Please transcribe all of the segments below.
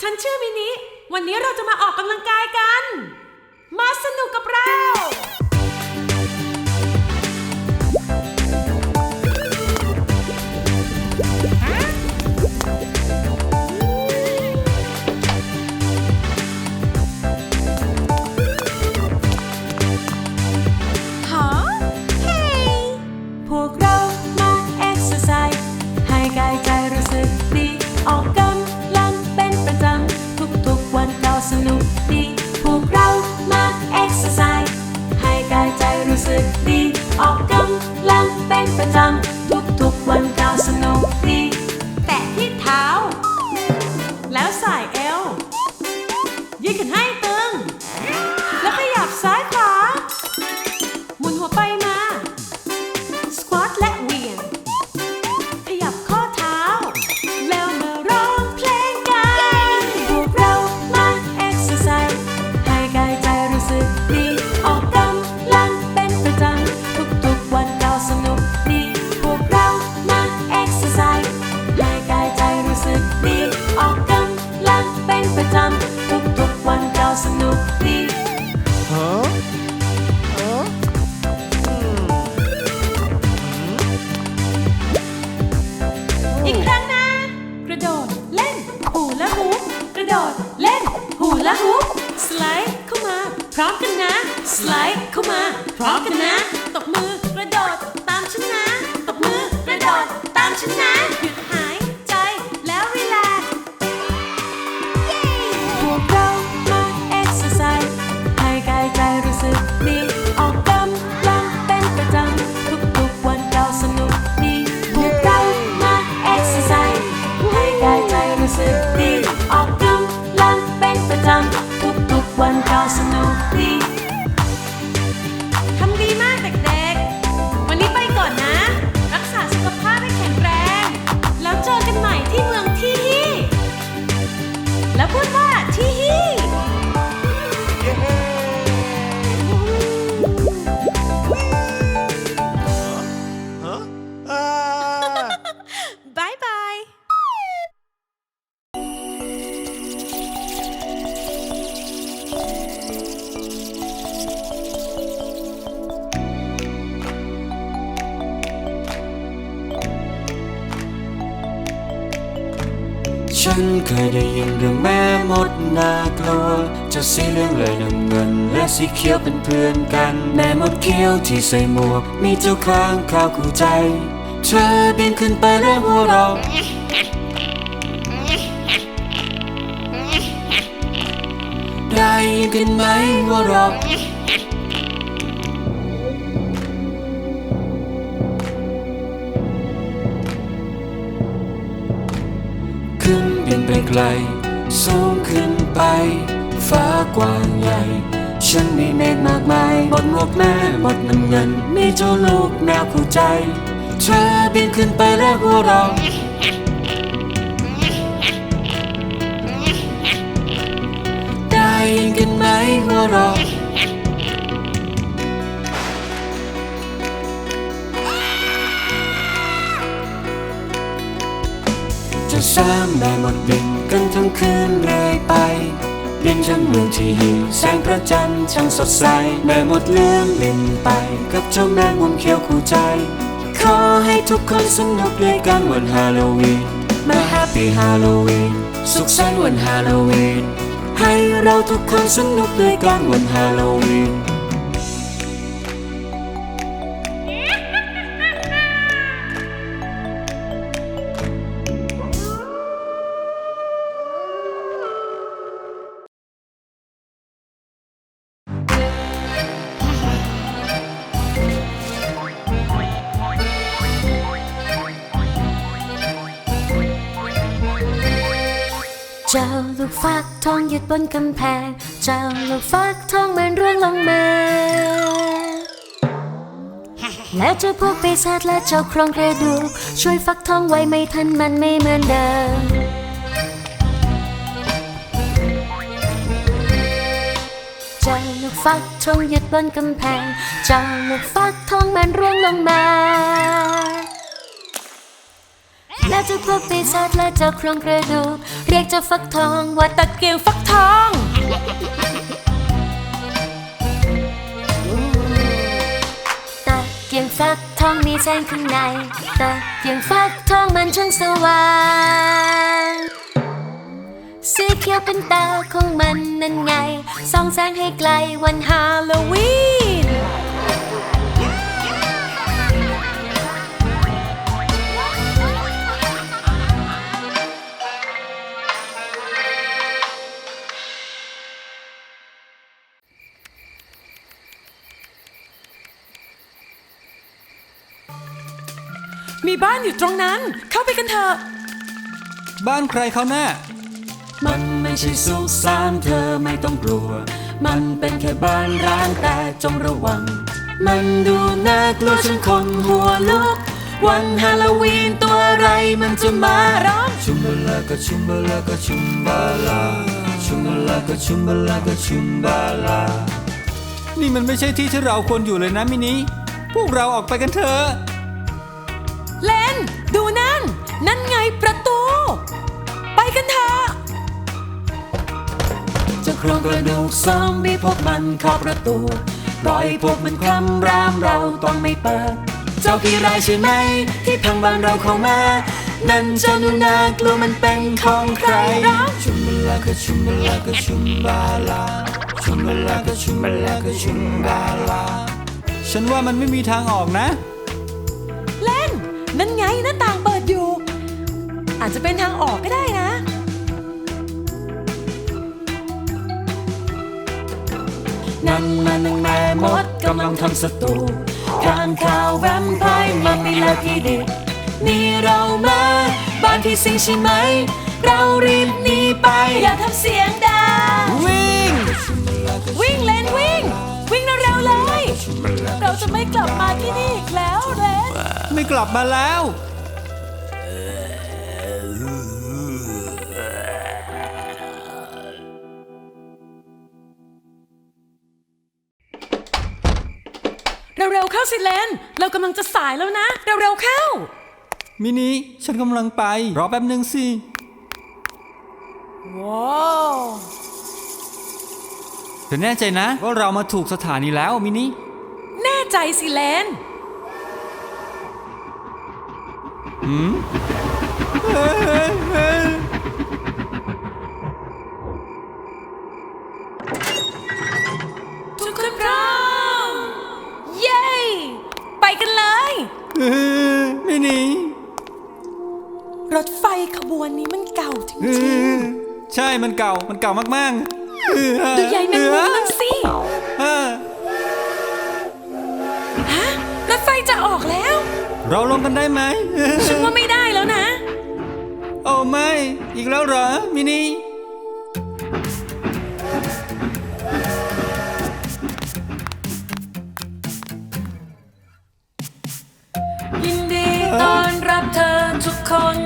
ฉันชื่อมินิ วันนี้เราจะมาออกกำลังกายกัน มาสนุกกับเรา สนุกดี พวกเรามาเอ็กซ์ไซส์ให้กายใจรู้สึกดี ออกกำลังเป็นประจำ ฉันเคยได้ยินเรื่องแม่มดน่ากลัวจะสีเหลืองเลยน้ำเงิน และสีเขียวเป็นเพื่อนกัน แม่มดเขียวที่ใส่หมวก มีเจ้าข้างข้าวคู่ใจ เธอบินขึ้นไปแล้หัวเราะได้ยินกันไหมหัวเราะ ไกล สูงขึ้นไป ฟ้ากว้างใหญ่ ฉันมีเมฆมากมายบนหมวกแม่หมดน้ำเงิน มีเจ้าลูกแมวคู่ใจ เธอบินขึ้นไปแล้วหัวเราะได้ยินกันไหมหัวเราะจะสร้างแม่หมดบิน กันทั้งคืนเรื่อยไปบินจนเมืองที่หิวแสงพระจันทร์ช่างสดใส แม่หมดเลื่องบินไป กับเจ้าแมงมุมเขียวคู่ใจ ขอให้ทุกคนสนุกด้วยกันวันฮาโลวีนมาแฮปปี้ฮาโลวีนสุขสันต์วันฮาโลวีนให้เราทุกคนสนุกด้วยกันวันฮาโลวีน เจ้าลูกฟักทองหยุดบนกำแพง เจ้าลูกฟักทองมันร่วงลงมา แล้วเจ้าพวกปีศาจและเจ้าโครงกระดูกช่วยฟักทองไว้ไม่ทันมันไม่เหมือนเดิมเจ้าลูกฟักทองหยุดบนกำแพง เจ้าลูกฟักทองมันร่วงลงมา แล้วเจ้าพวปีศาจและเจ้าโครงกระดูกเรียกเจ้าฟักทองว่าตะเกียงฟักทอง ตะเกียงฟักทองมีแสงข้างใน ตะเกียงฟักทองมันช่างสว่างสีเขียวเป็นตาของมันนั่นไงส่องแสงให้ไกลวันฮาโลวีน มีบ้านอยู่ตรงนั้น เข้าไปกันเถอะ บ้านใครเขาแน่มันไม่ใช่สุสานเธอไม่ต้องกลัว มันเป็นแค่บ้านร้างแต่จงระวัง มันดูน่ากลัวฉันคนหัวลุก วันฮาโลวีนตัวอะไรมันจะมาร้องชุมบลาก็ชุมบลาก็ชุมบาลา ชุมบลาก็ชุมบลาก็ชุมบาลา นี่มันไม่ใช่ที่ที่เราควรอยู่เลยนะมินิพวกเราออกไปกันเถอะ เลน ดูนั่น นั่นไงประตู ไปกันเถอะเจะโครงกระดูกซอมบี้พวกมันเข้าประตูปล่อยพวกมันคลำรามเราต้องไม่เปิด เจ้าพี่รายใช่ไหม ที่พังบ้านเราเข้ามา นั่นเจ้าหนูนากลัวมันเป็นของใคร ชุมบลาก็ชุมบลาก็ชุมบาลา ชุมบลาก็ชุมบลาก็ชุมบาลา ฉันว่ามันไม่มีทางออกนะ นนั่นไงหน้าต่างเปิดอยู่ อาจจะเป็นทางออกก็ได้นะ นั่นมันนางแม่มดกำลังทำศัตรูข้างข่าวแวมไพร์มามีและพี่เด็กนี่เรามาบ้านที่สิงใช่ไหม เรารีบหนีไปอย่าทำเสียงดังวิ่ง วิ่งเลนวิ่งวิ่งเร็วๆ เลยเราจะไม่กลับมาที่นี่อีกแล้วเลนไม่กลับมาแล้ว เร็วๆเข้าสิเลน เรากำลังจะสายแล้วนะ เร็วๆเข้า มินิฉันกำลังไป รอแป๊บหนึ่งสิ ว้าวเธอแน่ใจนะว่าเรามาถูกสถานีแล้วมินิ แน่ใจสิเลนทุกคนพร้อม เย้ ไปกันเลยเออมินิรถไฟขบวนนี้มันเก่าจเอริงอใช่มันเก่ามันเก่ามากๆเออๆดูใหญ่แมงมุมนั่นสิ เออ จะออกแล้ว เราลงกันได้ไหมเออฉันว่าไม่ได้แล้วนะ โอ้ไม่ อีกแล้วเหรอ มินิยินดีต้อนรับเธอทุกคน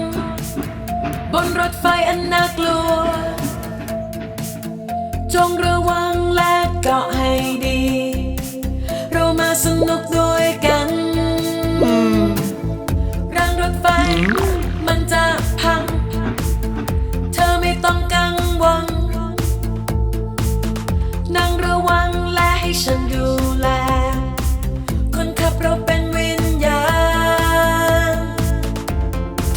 บนรถไฟอันน่ากลัว จงระวัง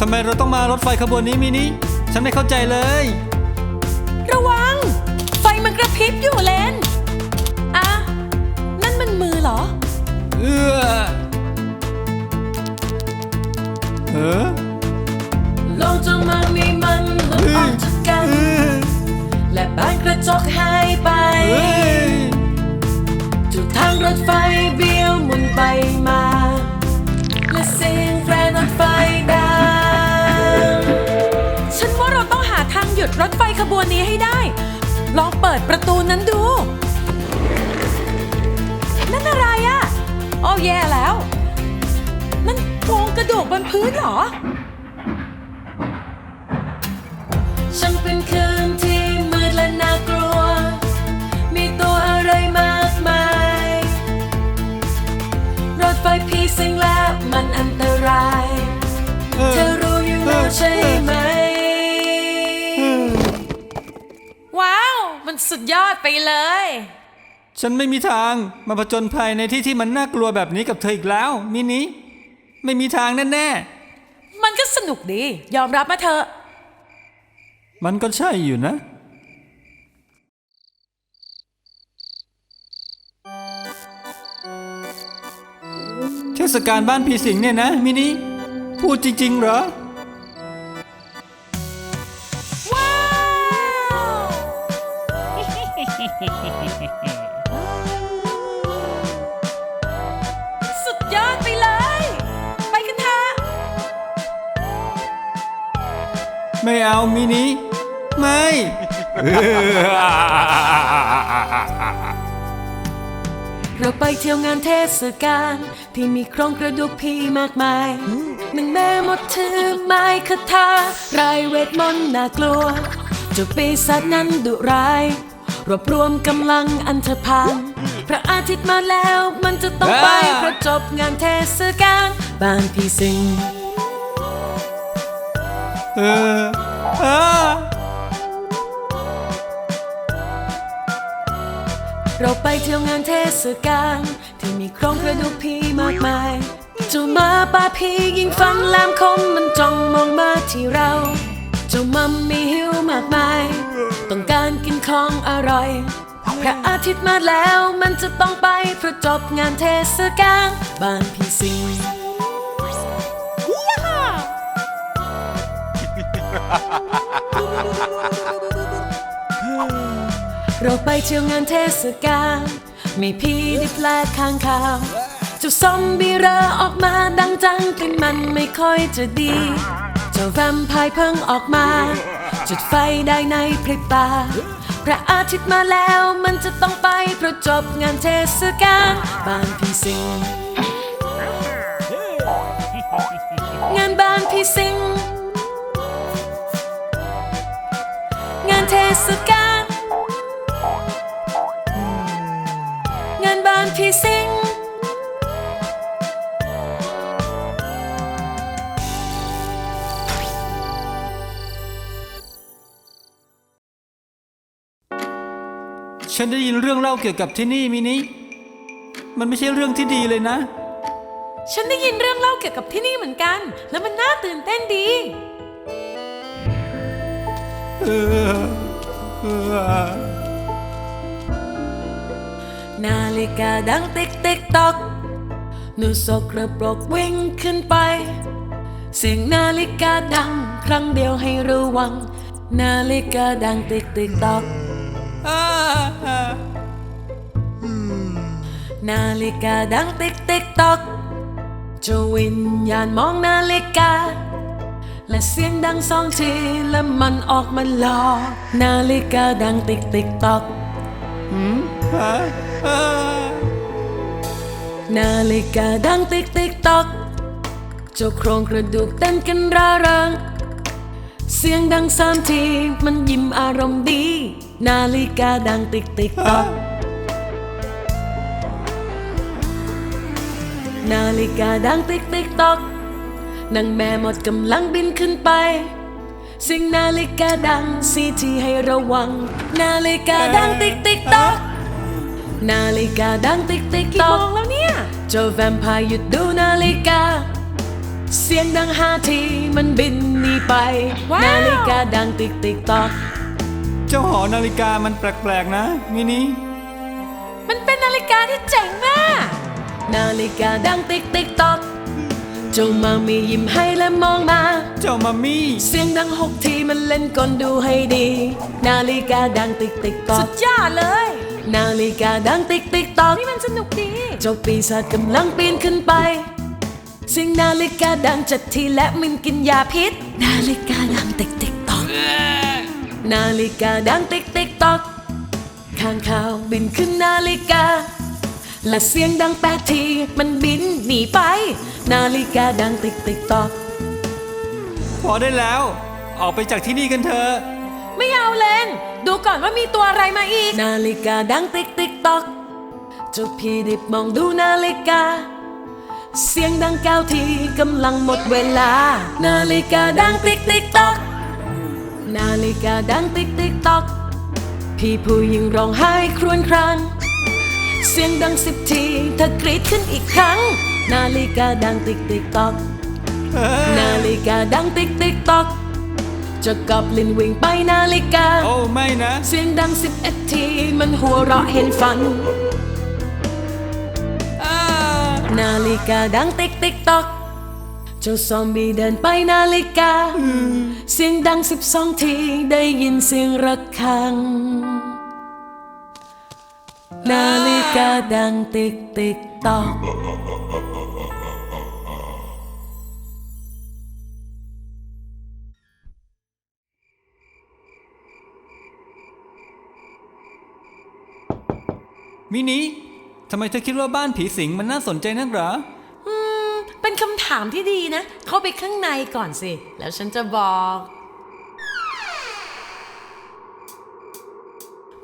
ไมเราต้องมารถไฟขบวนนี้มินิฉันไม่เข้าใจเลย ระวัง ไฟมันกระพริบอยู่เลนอะนั่นมันมือเหรอ เออเออลองจะมามีมันหลุดออกจากกัน เออและบ้านกระจกหายไปเฮ้ยทุกทางรถไฟเบี้ยวหมุนไปมา และเสียงแตรรถไฟดัง หยุดรถไฟขบวนนี้ให้ได้ ลองเปิดประตูนั้นดู นั่นอะไรอะโอ้แย่แล้วนั่นโครงกระดูกบนพื้นเหรอ ฉันเป็นคืนที่ สุดยอดไปเลย ฉันไม่มีทางมาผจญภัยในที่ที่มันน่ากลัวแบบนี้กับเธออีกแล้ว มินิไม่มีทางแน่มันก็สนุกดี ยอมรับมาเถอะ ๆมันก็ใช่อยู่นะ เทศกาลบ้านผีสิงเนี่ยนะมินิพูดจริงๆเหรอ สุดยอดไปเลย ไปกันเถอะไม่เอามินิไม่ เราไปเที่ยวงานเทศกาลที่มีโครงกระดูกผีมากมายหนึ่งแม่หมดถือไม้คาถารายเวทมนต์น่ากลัวเจ้าปีศาจนั้นดุร้าย รวบรวมกำลังอันเธอพานพระอาทิตย์มาแล้วมันจะต้องไปอ่าเพราะจบงานเทศกาลบ้านพี่สิงเออเออเราไปเที่ยวงานเทศกาลที่มีโครงกระดูกผีมากมายเจ้าหมาป่าผียิงฟันแหลมคมมันจ้องมองมาที่เรา เจ้ามัมมีหิวมากมาย ต้องการกินของอร่อย พระอาทิตย์มาแล้วมันจะต้องไปเพราะจบงานเทศกาลบ้านพี่สิงเราไปเที่ยวงานเทศกาลมีพีดิบแลกข้างข่าวเจ้าซอมบี้เรอออกมาดังจังกลิ่นมันไม่ค่อยจะดี เจ้าแวมไพร์เพิ่งออกมา จุดไฟได้ในพริบตา พระอาทิตย์มาแล้วมันจะต้องไปเพราะจบงานเทศกาลบ้านพี่สิง งานบ้านพี่สิง งานเทศกาลงานบ้านพี่สิง ฉันได้ยินเรื่องเล่าเกี่ยวกับที่นี่มินิ มันไม่ใช่เรื่องที่ดีเลยนะ ฉันได้ยินเรื่องเล่าเกี่ยวกับที่นี่เหมือนกัน แล้วมันน่าตื่นเต้นดี เออเออนาฬิกาดังติ๊กติ๊กตอกหนูสกระปรกวิ่งขึ้นไป เสียงนาฬิกาดัง ครั้งเดียวให้ระวัง นาฬิกาดังติ๊กติ๊กตอกอ่าอ่า นาฬิกาดังติ๊กติ๊กตอกจ้าวิญญาณมองนาฬิกา และเสียงดังสองทีและมันออกมาหลอกนาฬิกาดังติ๊กติ๊กตอกนาฬิกาดังติ๊กติ๊กตอกเจ้าโครงกระดูกเต้นกันร่าเริงเสียงดังสามทีมันยิ้มอารมณ์ดี นาฬิกาดังติ๊กติ๊กตอกนาฬิกาดังติ๊กติ๊กตอกนางแม่หมดกำลังบินขึ้นไป สิ่งนาฬิกาดังสีที่ให้ระวัง นาฬิกาดังติ๊กติ๊กตอกนาฬิกาดังติ๊กติ๊กตอกกี่โมงแล้วเนี่ยเจ้าแวมไพร์หยุดดูนาฬิกา เสียงดังห้าทีมันบินหนีไป นาฬิกาดังติ๊กติ๊กตอก เจ้าหอนาฬิกามันแปลกๆนะ มินิมันเป็นนาฬิกาที่เจ๋งมาก นาฬิกาดังติ๊กติ๊กตอกเจ้ามามียิ้มให้และมองมา เจ้ามัมมี่เสียงดังหกทีมันเล่นกลดูให้ดี นาฬิกาดังติ๊กติ๊กตอกสุดยอดเลย นาฬิกาดังติ๊กติ๊กตอกนี่มันสนุกดี เจ้าปีศาจกำลังปีนขึ้นไป เสียงนาฬิกาดังจัดทีและมันกินยาพิษ นาฬิกาดังติ๊กติ๊กตอก นาฬิกาดังติ๊กติ๊กตอกข้างข่าวบินขึ้นนาฬิกา และเสียงดังแปดทีมันบินหนีไป นาฬิกาดังติ๊กติ๊กตอกพอได้แล้ว ออกไปจากที่นี่กันเถอะไม่เอาเลนดูก่อนว่ามีตัวอะไรมาอีก นาฬิกาดังติ๊กติ๊กตอกเจ้าพี่ดิบมองดูนาฬิกา เสียงดังเก้าทีกำลังหมดเวลา นาฬิกาดังติ๊กติ๊กตอก นาฬิกาดังติ๊กติ๊กตอก พี่ผู้หญิงร้องไห้ครวญคราง เสียงดังสิบทีเธอกรีดขึ้นอีกครั้ง นาฬิกาดังติ๊กติ๊กตอก นาฬิกาดังติ๊กติ๊กตอกเจะกับลินวิ่งไปนาฬิกา โอ้ไม่นะ เสียงดังสิบเอ็ดทีมันหัวเราะเห็นฝันอ้านาฬิกาดังติ๊กติ๊กตอกเจ้าซอมบี้เดินไปนาฬิกา เสียงดังสิบสองทีได้ยินเสียงระฆัง นาฬิกาดังติ๊กติ๊กตอกมินิทำไมเธอคิดว่าบ้านผีสิงมันน่าสนใจนักหรออืมเป็นคำ ถามที่ดีนะ เข้าไปข้างในก่อนสิ แล้วฉันจะบอก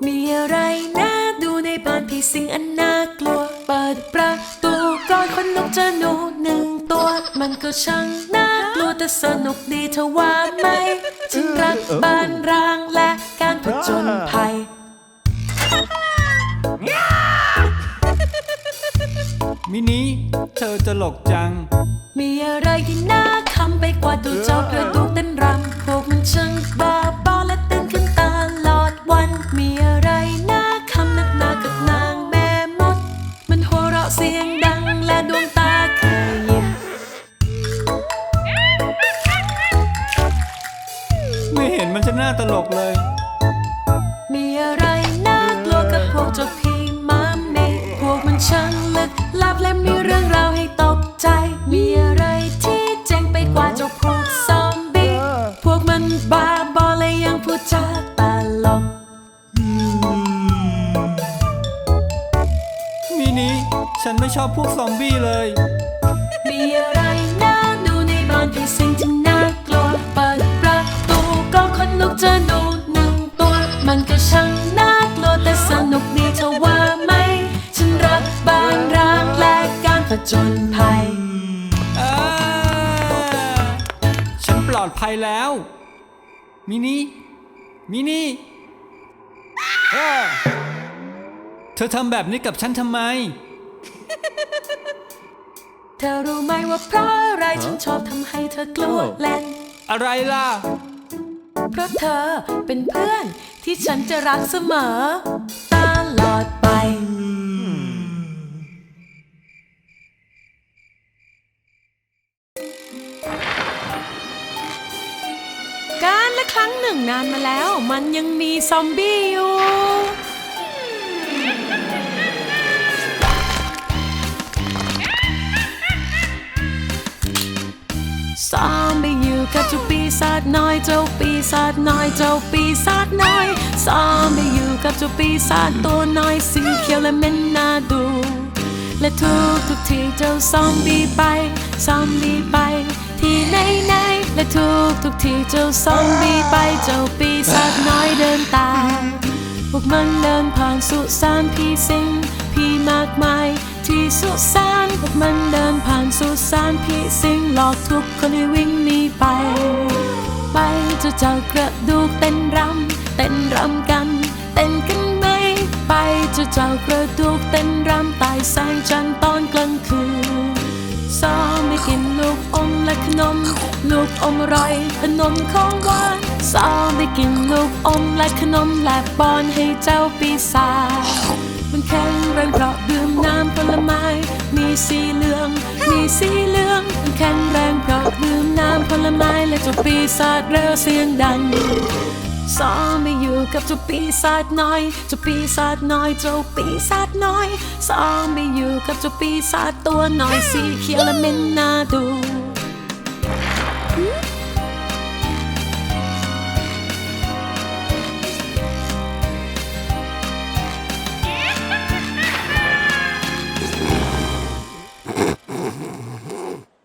มีอะไรน่าดูในบ้านผีสิงอันน่ากลัว เปิดประตูก่อนคนนกจะหนูหนึ่งตัว มันก็ช่างน่ากลัวแต่สนุกดีเธอว่าไหมฉันรักบ้านร้างและการผจญภัย มินิเธอตลกจัง มีอะไรที่น่าคำไปกว่าตัวเจ้ากระดูกเต้นรำพวกมันช่างบ้าบอและเต้นขึ้นตลอดวัน มีอะไรน่า มินิมินิเธอทำแบบนี้กับฉันทำไม เธอรู้ไหมว่าเพราะอะไรฉันชอบทำให้เธอกลัวเล่น อะไรล่ะ เพราะเธอเป็นเพื่อนที่ฉันจะรักเสมอ ตลอดไปานมาแล้ว มันยังมีซอมบี้อยู่ ซอมบี้อยู่กับเจ้าปีศาจน้อยเจ้าปีศาจน้อยเจ้าปีศาจน้อย ซอมบี้อยู่กับเจ้าปีศาจตัวน้อยสีเขียวและเม็นน่าดูและทุกทุกทีเจ้าซอมบี้ไป ซอมบี้ไป ทุกทุกที่เจ้าซอมบี้ไปเจ้าปีศาจน้อยเดินตามพวกมันเดินผ่านสุสานพี่สิงพี่มากมาย ที่สุสานพวกมันเดินผ่านสุสานพี่สิงหลอกทุกคนให้วิ่งหนีไป ไปเจะเจ้ากระดูกเต้นรำเต้นรำกัน เต้นกันไหมไปเจะเจ้ากระดูกเต้นรำใต้แสงจันทร์ตอนกลางคืน ซ้อมไม่กินลูกอมและขนม ลูกอมอร่อยขนมของหวานซ้อมไม่กินลูกอมและขนมและป้อนให้เจ้าปีศาจมันแข็งแรงเพราะดื่มน้ำผลไม้ มีสีเหลือง มีสีเหลือง มันแข็งแรงเพราะดื่มน้ำผลไม้และเจ้าปีศาจเร่อเสียงดัง ซ้อมไม่อยู่กับเจ้าปีศาจน้อยเจ้าปีศาจน้อยเจ้าปีศาจน้อยซ้อมไม่อยู่กับเจ้าปีศาจตัวน้อยสีเขียวและเหม็นน่าดู